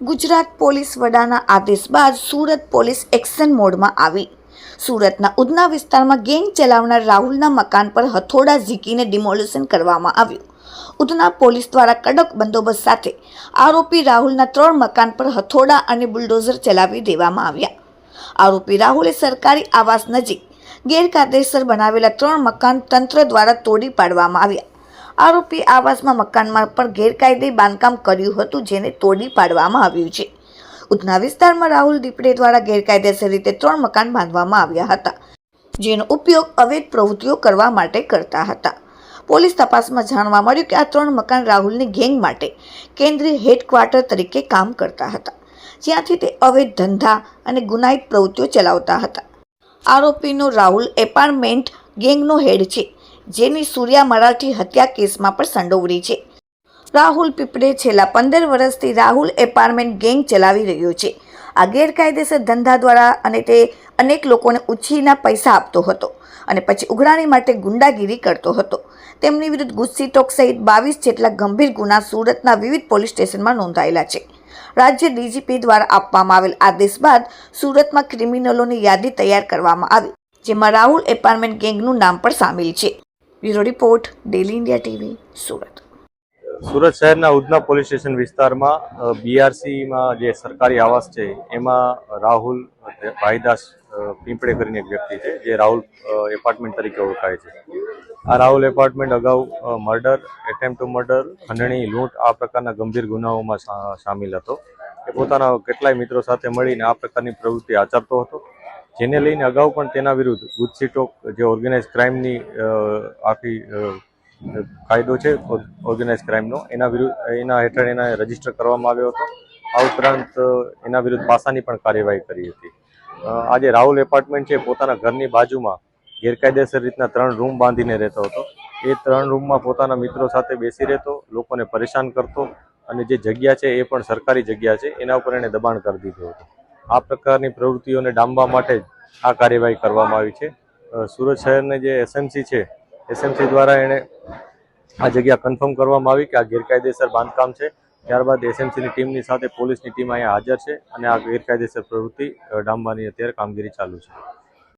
Gujarat police વડાના આદેશ બાદ Surat police action મોડમાં આવી. સુરતના ઉધના વિસ્તારમાં ગેંગ ચલાવનાર રાહુલના મકાન પર હથોડા ઝીકીને ડિમોલિશન કરવામાં આવ્યું. ઉધના પોલીસ દ્વારા કડક બંદોબસ્ત સાથે આરોપી રાહુલના ત્રણ મકાન પર હથોડા અને બુલડોઝર ચલાવી દેવામાં આવ્યા. આરોપી રાહુલે સરકારી આવાસ નજીક ગેરકાયદેસર બનાવેલા ત્રણ મકાન તંત્ર દ્વારા તોડી પાડવામાં આવ્યા. આરોપી આવાસમાં મકાનમાં પણ ગેરકાયદે બાંધકામ કર્યું હતું, જેને તોડી પાડવામાં આવ્યું છે. ઉધના વિસ્તારમાં રાહુલ દીપડે દ્વારા ગેરકાયદેસર રીતે ત્રણ મકાન બાંધવામાં આવ્યા હતા, જેનો ઉપયોગ અવૈધ પ્રવૃત્તિઓ કરવા માટે કરતા હતા. પોલીસ તપાસમાં જાણવા મળ્યું કે આ ત્રણ મકાન રાહુલની ગેંગ માટે કેન્દ્રીય હેડક્વાર્ટર તરીકે કામ કરતા હતા, જ્યાંથી તે અવૈધ ધંધા અને ગુનાહિત પ્રવૃત્તિઓ ચલાવતા હતા. આરોપીનો રાહુલ એપાર્ટમેન્ટ ગેંગનો હેડ છે જેની સૂર્યા મરાઠી હત્યા કેસમાં પણ સંડોવણી છે. રાહુલ પીપળે છેલ્લા પંદર વર્ષથી રાહુલ એપાર્ટમેન્ટ ગેંગ ચલાવી રહ્યો છે. આ ગેરકાયદેસર ધંધા દ્વારા અને તે અનેક લોકોને ઉછીના પૈસા આપતો હતો અને પછી ઉઘરાણી માટે ગુંડાગીરી કરતો હતો. તેમની વિરુદ્ધ ગુસ્સી ટોક સહિત બાવીસ જેટલા ગંભીર ગુના સુરતના વિવિધ પોલીસ સ્ટેશનમાં નોંધાયેલા છે. રાજ્ય ડીજીપી દ્વારા આપવામાં આવેલ આદેશ બાદ સુરતમાં ક્રિમિનલોની યાદી તૈયાર કરવામાં આવી, જેમાં રાહુલ એપાર્ટમેન્ટ ગેંગનું નામ પણ સામેલ છે. Bureau report, daily India TV, Surat. Surat શહેરના ઉધના પોલીસ સ્ટેશન વિસ્તારમાં બીઆરસીમાં જે સરકારી આવાસ છે, એમાં રાહુલ ભાઈદાસ પીંપળે કરીને એક વ્યક્તિ છે, જે રાહુલ એપાર્ટમેન્ટ તરીકે ઓળખાય છે. આ રાહુલ એપાર્ટમેન્ટ અગાઉ મર્ડર એટેમ્પ ટુ મર્ડર, ખંડણી, લૂંટ, આ પ્રકારના ગંભીર ગુનાઓમાં સામેલ હતો. એ પોતાના કેટલાય મિત્રો સાથે મળીને આ પ્રકારની પ્રવૃત્તિ આચરતો હતો. જેને લઈને અગાઉ પણ તેના વિરુદ્ધ ગુજસી ટોક જે ઓર્ગેનાઇઝ ક્રાઇમની આખી કાયદો છે ઓર્ગેનાઇઝ ક્રાઇમનો એના વિરુદ્ધ, એના હેઠળ એના રજિસ્ટર કરવામાં આવ્યો હતો. આ ઉપરાંત એના વિરુદ્ધ પાસાની પણ કાર્યવાહી કરી હતી. આજે રાહુલ એપાર્ટમેન્ટ છે પોતાના ઘરની બાજુમાં ગેરકાયદેસર રીતના ત્રણ રૂમ બાંધીને રહેતો હતો. એ ત્રણ રૂમમાં પોતાના મિત્રો સાથે બેસી રહેતો, લોકોને પરેશાન કરતો અને જે જગ્યા છે એ પણ સરકારી જગ્યા છે, એના ઉપર એણે દબાણ કરી દીધું હતું. આ પ્રકારની પ્રવૃત્તિઓને ડામવા માટે જ આ કાર્યવાહી કરવામાં આવી છે. સુરત શહેરને જે એસએમસી છે એસએમસી દ્વારા એણે આ જગ્યા કન્ફર્મ કરવામાં આવી કે આ ગેરકાયદેસર બાંધકામ છે. ત્યારબાદ એસએમસીની ટીમની સાથે પોલીસની ટીમ અહીંયા હાજર છે અને આ ગેરકાયદેસર પ્રવૃત્તિ ડામવાની અત્યારે કામગીરી ચાલુ છે.